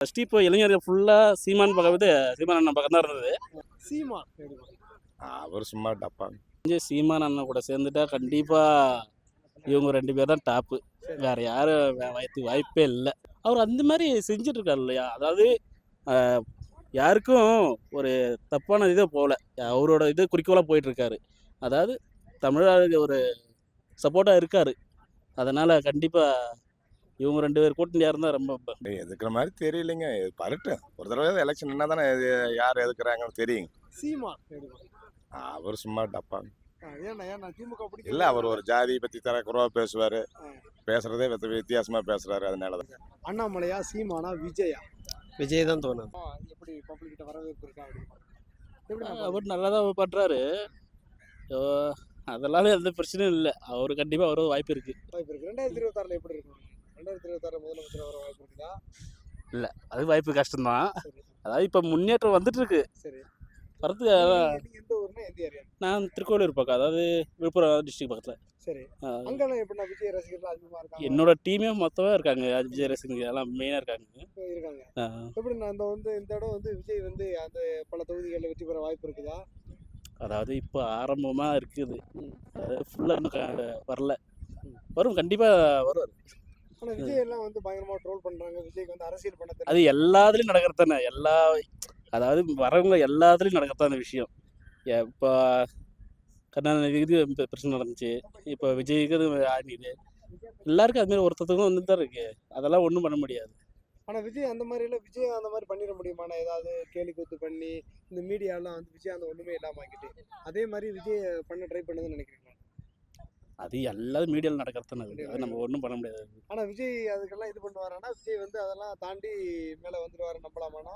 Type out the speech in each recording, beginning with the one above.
First இப்போ இளைஞர்கள் ஃபுல்லாக சீமான் பக்கம் வந்து சீமான் அண்ணன் பக்கம் தான் இருந்தது. சீமா அவர் சும்மா டப்பா. சீமான் அண்ணன் கூட சேர்ந்துட்டா கண்டிப்பாக இவங்க ரெண்டு பேர் தான் டாப்பு வேற யாரும் வே- வாய்ப்பு இல்லை. அவர் அந்த மாதிரி செஞ்சுட்டு இருக்காரு இல்லையா? அதாவது யாருக்கும் ஒரு தப்பான இதே போகல அவரோட இது குறிக்கோளாக போயிட்டு இருக்காரு அதாவது தமிழர்களுக்கு ஒரு சப்போர்ட்டாக இருக்காரு. அதனால் கண்டிப்பாக இவங்க ரெண்டு பேர் கூட்டணியாக இருந்தால் ரொம்ப எதுக்குற மாதிரி தெரியலைங்க. இது வரட்டும் ஒரு தடவை எலெக்ஷன் என்ன தானே யார் எதுக்குறாங்கன்னு தெரியும். சீமா அவர் சும்மா டப்பா. இல்ல அவர் ஒரு ஜாதி பத்தி தரக்குறவா பேசுவாரு. பேசுறதே வித்த- வித்தியாசமா பேசுறாரு. அதனாலதான் அண்ணாமலையா சீமானா விஜயா? விஜய் தான் தோணும் ஆ, எப்படி பப்ளிக் கிட்ட வரவேற்பு இருக்கா அவர் நல்லா தான் பண்ணுறாரு அதெல்லாம் எந்த பிரச்சனையும் இல்லை. அவர் கண்டிப்பாக வர வாய்ப்பு இருக்குது வாய்ப்பு இருக்கு. ரெண்டாயிரத்தி இருபத்தாறுல எப்படி இருக்கும் ரெண்டாயிரத்தி இருபத்தாறு முதலமைச்சர் வர வாய்ப்பு இருக்குதா? அது வாய்ப்பு கஷ்டம்தான். அதாவது இப்போ முன்னேற்றம் வந்துட்டு இருக்கு சரி. வரது நீங்க நீங்க எந்த ஊர்னா எந்த ஏரியா? நான் திருக்கோவிலூர் பக்கம் அதாவது விழுப்புரம் டிஸ்ட்ரிக்ட் பக்கத்தில். சரி. அங்கெல்லாம் எப்படின்னா விஜய் ரசிகர்கள் அதிகமா இருக்காங்க என்னோட டீமே மொத்தமாக இருக்காங்க விஜய் ரசிகங்க எல்லாம் மெயினாக இருக்காங்க. இருக்காங்க. எப்படி நான் இந்த வந்து இந்த இடம் வந்து விஜய் வந்து அந்த பல தொகுதிகளில் வெற்றி பெற வாய்ப்பு இருக்குதா? அதாவது இப்போ ஆரம்பமாக இருக்குது. ம். ஃபுல்லாக இன்னும் வரல. வரும் கண்டிப்பாக வரும் ஆனா விஜய் எல்லாம் வந்து பயங்கரமா ட்ரோல் பண்றாங்க. விஜய்க்கு வந்து அரசியல் பண்ண அது எல்லாத்துலேயும் நடக்கிறது தானே எல்லா அதாவது வரவங்க எல்லாத்துலேயும் நடக்கிறது அந்த விஷயம். இப்போ கருணாநிதிக்கு பிரச்சனை நடந்துச்சு. இப்போ விஜய்க்கு ஆடிது எல்லாருக்கும் அதுமாரி ஒருத்தத்துக்கும் வந்து தான் இருக்கு. அதெல்லாம் ஒன்றும் பண்ண முடியாது. ஆனா விஜய் அந்த மாதிரி இல்ல. விஜய் அந்த மாதிரி பண்ணிட முடியுமாண்ணா? ஏதாவது கேலி கூத்து பண்ணி இந்த மீடியாலாம் வந்து விஜய் அந்த ஒண்ணுமே இல்லாம ஆக்கிட்டு. அதே மாதிரி விஜய் பண்ண ட்ரை பண்ணுதுன்னு நினைக்கிறீங்களா அது எல்லாரும் மீடியாவில் நடக்கிறது தானே அது. அது நம்ம ஒன்றும் பண்ண முடியாது. ஆனா விஜய் அதுக்கெல்லாம் இது பண்ணுவாரானா? விஜய் வந்து அதெல்லாம் தாண்டி மேல வந்துருவாரு நம்பலாமானா?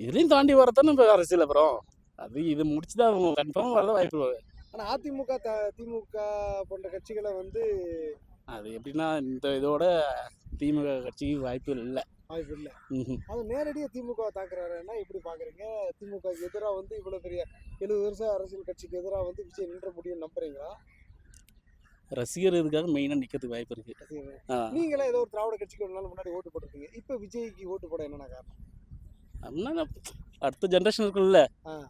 இதுலேயும் தாண்டி வரத்தானே இப்போ அரசியல் அப்புறம். அது இது முடிச்சு தான் கன்ஃபார்மாக வரதான் வாய்ப்பு ஆனா அதிமுக த- திமுக போன்ற கட்சிகளை வந்து அது எப்படின்னா இந்த இதோட திமுக கட்சிக்கு வாய்ப்பு இல்லை. வாய்ப்பு இல்ல. அது நேரடியா திமுக தாக்குறாருன்னா எப்படி பாக்குறீங்க? திமுக எதிரா வந்து இவ்வளவு பெரிய எழுபது வருஷம் அரசியல் கட்சிக்கு எதிரா வந்து விஜய் நின்ற முடியும்னு நம்புறீங்களா? ரசிகர் இதுக்காக மெயினாக நிற்கிறதுக்கு வாய்ப்பு இருக்கு. ஆ. நீங்களே ஏதோ ஒரு திராவிட கட்சிக்கு ஒரு நாள் முன்னாடி ஓட்டு போட்டிருக்கீங்க. இப்ப விஜய்க்கு ஓட்டு போட என்னென்ன காரணம்? அப்படின்னா அடுத்த ஜென்ரேஷன் இருக்குல்ல.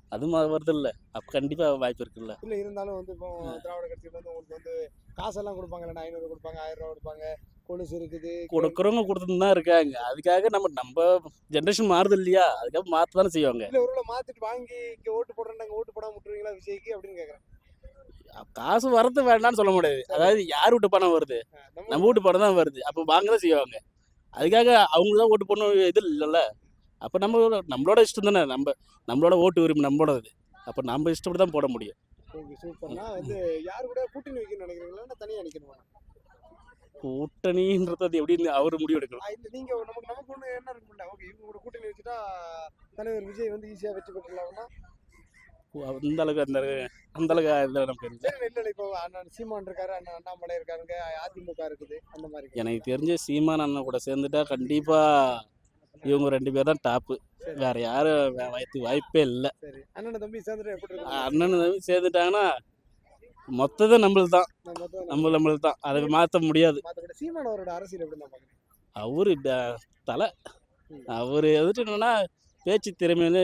அது வருது இல்லை அப்போ கண்டிப்பாக வாய்ப்பு இருக்குல்ல. இல்ல இருந்தாலும் வந்து இப்போ திராவிட கட்சியில வந்து உங்களுக்கு வந்து காசெல்லாம் கொடுப்பாங்க ஐநூறு கொடுப்பாங்க ஆயிரம் ரூபாய் கொடுப்பாங்க. கொலுசு இருக்குது கொடுக்குறவங்க கொடுத்துட்டு தான் இருக்காங்க. அதுக்காக நம்ம நம்ம ஜென்ரேஷன் மாறுது இல்லையா? அதுக்காக மாற்ற தானே செய்வாங்க. இல்ல ஒருவேளை மாத்திட்டு வாங்கி ஓட்டு போடுறாங்க ஓட்டு போடாம விட்டுருவீங்களா விஜய்க்கு அப்படின்னு கேக்குறேன். காசு வரது வேண்டாம்னு சொல்ல முடியாது. அதாவது யார் வீட்டு பணம் வருது? நம்ம வீட்டு பணம் தான் வருது. அப்போ வாங்க தான் செய்வாங்க. அதுக்காக அவங்க தான் ஓட்டு போடணும். இது இல்லைல்ல. அப்போ நம்ம நம்மளோட இஷ்டம் தானே. நம்ம நம்மளோட ஓட்டு உரிமை நம்மளோடது அப்போ நம்ம இஷ்டப்படி தான் போட முடியும். சூப்பர்னா வந்து யாரு கூட கூட்டணி வைக்கணும்னு நினைக்கிறீங்களா? இல்ல தனியா நிக்கணுமா? கூட்டணின்றது அது எப்படின்னு அவர் முடிவு எடுக்கணும்? நீங்க நமக்கு நமக்கு ஒண்ணு என்ன இருக்குல்ல ஓகே இவங்க கூட்டணி வச்சுட்டா தலைவர் விஜய் வந்து ஈஸியா வெற்றி பெற்றலாம்னா அந்த அளவுக்கு அந்த அந்த அளவுக்கு இதில் நமக்கு இல்லை இப்போ அண்ணன் சீமான் இருக்காரு அண்ணன் அண்ணாமலை இருக்காருங்க அதிமுக இருக்குது அந்த மாதிரி எனக்கு தெரிஞ்ச சீமான் அண்ணன் கூட சேர்ந்துட்டா கண்டிப்பாக இவங்க ரெண்டு பேர் தான் டாப்பு வேற யாரும் வே- வாய்ப்பு இல்லை. அண்ணன் தம்பி சேர்ந்துட்டு எப்படி அண்ணன் தம்பி சேர்ந்துட்டாங்கன்னா மொத்தத்தை நம்மளுக்கு தான். நம்ம நம்மளுக்கு தான். அதை மாற்ற முடியாது. சீமான் அவரோட அரசியல் எப்படி அவரு தலை. அவர் எதிர்த்து என்னன்னா பேச்சு திறமையில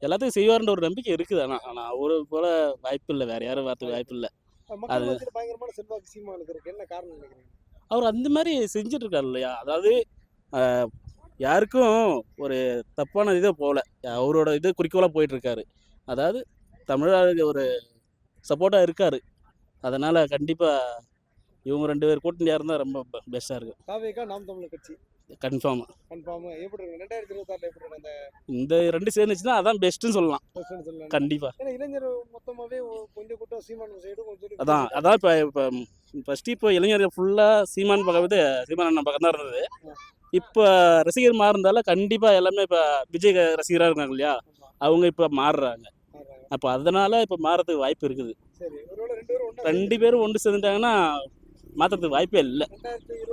எல்லாத்துக்கும் செய்வார்ன்ற ஒரு நம்பிக்கை இருக்குது. ஆனால் ஆனால் அவரு போல வாய்ப்பு இல்லை. வேற யாரும் வரதுக்கு வாய்ப்பு இல்லை. அது- பயங்கரமான செல்வாக்கு சீமானுக்கு இருக்கு. என்ன காரணம் நினைக்கிறீங்க? அவர் அந்த மாதிரி செஞ்சுட்டு இருக்காரு இல்லையா? அதாவது யாருக்கும் ஒரு தப்பான இதே போகல அவரோட இது குறிக்கோளாக போயிட்டு இருக்காரு அதாவது தமிழர்களுக்கு ஒரு சப்போர்ட்டாக இருக்காரு. அதனால் கண்டிப்பாக இவங்க ரெண்டு பேர் கூட்டணியாக இருந்தால் ரொம்ப பெஸ்ட்டாக இருக்கும். நாம் தமிழர் கட்சி. கன்ஃபார்மாக கன்ஃபார்ம் எப்படி இருக்கு? ரெண்டாயிரத்தி இருபத்தாறுல எப்படி இருக்கு அந்த இந்த ரெண்டு சேர்ந்துச்சுன்னா அதான் பெஸ்ட்டுன்னு சொல்லலாம். சொல்லலாம். கண்டிப்பாக ஏன்னா இளைஞர் மொத்தமாவே ஒ- கொஞ்சம் கூட்டம் சீமான் சைடு கொஞ்சம் அதான் அதான் இப்போ இப்போ ஃபஸ்ட்டு இப்போ இளைஞர்கள் ஃபுல்லாக சீமான் பக்கம் வந்து சீமான் அண்ணன் பக்கம் தான் இருந்தது. இப்போ ரசிகர் மாறினால கண்டிப்பாக எல்லாமே இப்போ விஜய் ரசிகராக இருக்காங்க இல்லையா? அவங்க இப்போ மாறுறாங்க. அப்போ அதனால இப்போ மாறதுக்கு வாய்ப்பு இருக்குது. ரெண்டு பேரும் ஒன்று சேர்ந்துட்டாங்கன்னா மாற்றத்துக்கு வாய்ப்பே இல்லை.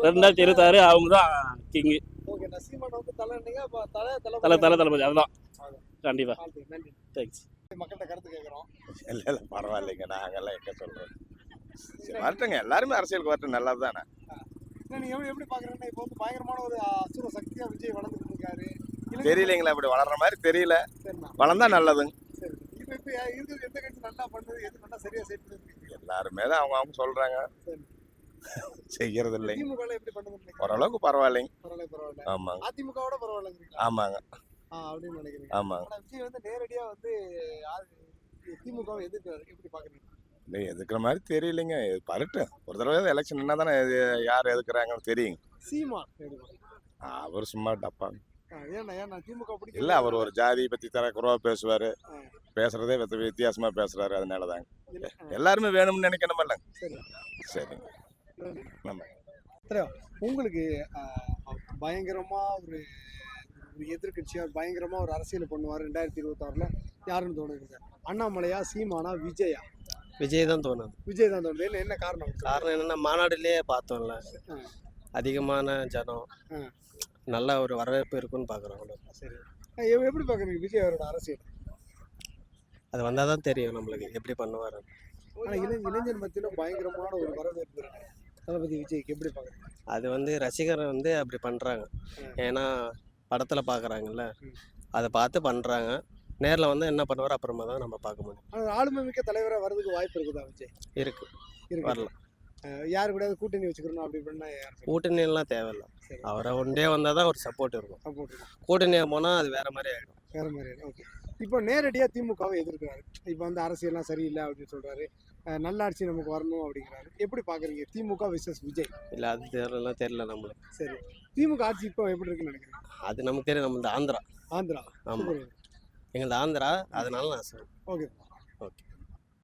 ரெண்டாயிரத்தி இருபத்தாறு அவங்க தான் கிங்கு தலை தலை தலை தலை தளபதி அதுதான். கண்டிப்பாக நன்றி. நன்றி தேங்க்ஸ் மக்கள்கிட்ட கருத்து கேட்குறோம் இல்ல இல்ல பரவாயில்லைங்க. நாங்கெல்லாம் எங்க சொல்றோம் சரி வரட்டுங்க. எல்லாருமே அரசியலுக்கு வரட்டும். நல்லது தானே நீங்க எப்படி எப்படி பாக்குறீங்கன்னா இப்போ வந்து பயங்கரமான ஒரு அசுர சக்தியா விஜய் வளர்ந்துட்டு இருக்கு இருக்காரு தெரியலைங்களா? அப்படி வளர்ற மாதிரி தெரியல. வளர்ந்தா நல்லதுங்க. சரி. இப்ப இப்ப இருக்கிறது எந்த கட்சி நல்லா பண்ணுது எது நல்லா சரியா செய்யுது எல்லாருமே தான் அவங்க அவங்க சொல்றாங்க. சரி. செய்யறது இல்லைங்க திமுக ல எப்படி பண்ணுது நினைக்கிறீங்க? ஓரளவுக்கு பரவாயில்லைங்க. பரவாயில்ல பரவாயில்ல. ஆமாங்க. அதிமுகவோட பரவாயில்லைங்கிறீங்களா ஆமாங்க. அப்படின்னு ஆமாங்க. விஜய் வந்து நேரடியா வந்து யாரு திமுக எதிர்க்கிறாரு. எப்படி பாக்குறீங்க இல்லை எதுக்குற மாதிரி தெரியலைங்க. இது பரட்டும் ஒரு தடவை எலெக்ஷன் என்ன தானே யார் எதுக்குறாங்கன்னு தெரியுங்க. சீமான்? அவர் சும்மா டப்பா ஆ, ஏன்னா ஏன்னா திமுக பிடிக்கும் இல்லை அவர் ஒரு ஜாதியை பற்றி தரக்குறவா பேசுவார். ஆ. பேசுறதே வித்த வித்தியாசமா பேசுறாரு. அதனால தாங்க எல்லாருமே வேணும்னு நினைக்கணுமில்ல சரி. சரிங்க. நம்ம உங்களுக்கு ஆ, பயங்கரமா ஒரு ஒரு எதிர்கட்சியா பயங்கரமா ஒரு அரசியல் பண்ணுவார் ரெண்டாயிரத்தி இருபத்தாறுல. யாருன்னு தோணுது அண்ணாமலையா சீமானா விஜயா? விஜய் தான் தோணுது. விஜய் தான் தோணுது. என்ன என்ன காரணம் காரணம் என்னன்னா மாநாடுலயே பார்த்தோம்ல. அதிகமான ஜனம். நல்ல ஒரு வரவேற்பு இருக்குன்னு பார்க்குறோம் சரி. எப்படி பாக்குறீங்க விஜய் அவரோட அரசியல்? அது வந்தால் தான் தெரியும் நம்மளுக்கு எப்படி பண்ணுவார் ஆனா இளை இளைஞர் மத்தியில பயங்கரமான ஒரு வரவேற்பு இருக்கு. தளபதி விஜய்க்கு எப்படி பாக்குறீங்க? அது வந்து ரசிகர் வந்து அப்படி பண்ணுறாங்க. ஏன்னா படத்தில் பார்க்குறாங்கல்ல. அதை பார்த்து பண்ணுறாங்க நேரில் வந்து என்ன பண்ணுவார் அப்புறமா தான் நம்ம பார்க்க முடியும். ஆளுமை மிக்க தலைவரா வர்றதுக்கு வாய்ப்பு இருக்குதா விஜய்? இருக்கு. இருக்கு. வரலாம் யாரு கூட கூட்டணி வச்சுக்கணும் அப்படி பண்ணா கூட்டணியெல்லாம் தேவையில்ல. அவரை ஒன்றே வந்தால் தான் ஒரு சப்போர்ட் இருக்கும். கூட்டணியாக போனால் அது வேற மாதிரி ஆகிடும் வேற மாதிரி ஓகே இப்போ நேரடியா திமுகவை எதிர்க்கிறாரு. இப்போ வந்து அரசியல்லாம் சரியில்லை அப்படின்னு சொல்றாரு. அஹ் நல்லாட்சி நமக்கு வரணும் அப்படிங்கிறாரு. எப்படி பாக்குறீங்க? திமுக விசஸ் விஜய். இல்லை அது தெரியலாம் தெரியல நம்மளுக்கு. சரி. திமுக ஆட்சி இப்போ எப்படி இருக்குன்னு நினைக்கிறீங்க? அது நமக்கு தெரியும். நம்மளது ஆந்திரா. ஆந்திரா. ஆமாம் எங்களது ஆந்திரா அதனால நான் சொல்றேன் ஓகே. ஓகே.